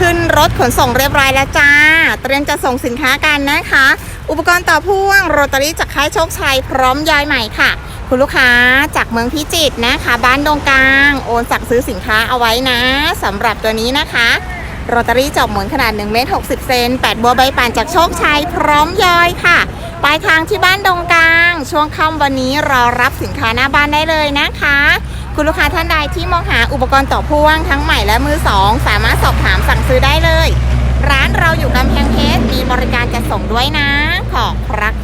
ขึ้นรถขนส่งเรียบร้อยแล้วจ้า เตรียมจะส่งสินค้ากันนะคะ อุปกรณ์ต่อพ่วงโรตารี่จากค่ายโชคชัยพร้อมย้ายใหม่ค่ะ คุณลูกค้าจากเมืองพิจิตรนะคะ บ้านดงกลาง โอนสั่งซื้อสินค้าเอาไว้นะสำหรับตัวนี้นะคะโรตารี่จอบหมุนขนาด1เมตร60 เซน8 บัวใบป่านจากโชคชัยพร้อมย้อยค่ะ ปลายทางที่บ้านดงกลาง ช่วงค่ำวันนี้รอรับสินค้าหน้าบ้านได้เลยนะคะ คุณลูกค้าท่านใดที่มองหาอุปกรณ์ต่อพ่วงทั้งใหม่และมือสองสามารถสอบถามสั่งซื้อได้เลย ร้านเราอยู่กำแพงเพชรมีบริการจัดส่งด้วยนะ ขอบพระคุณค่ะ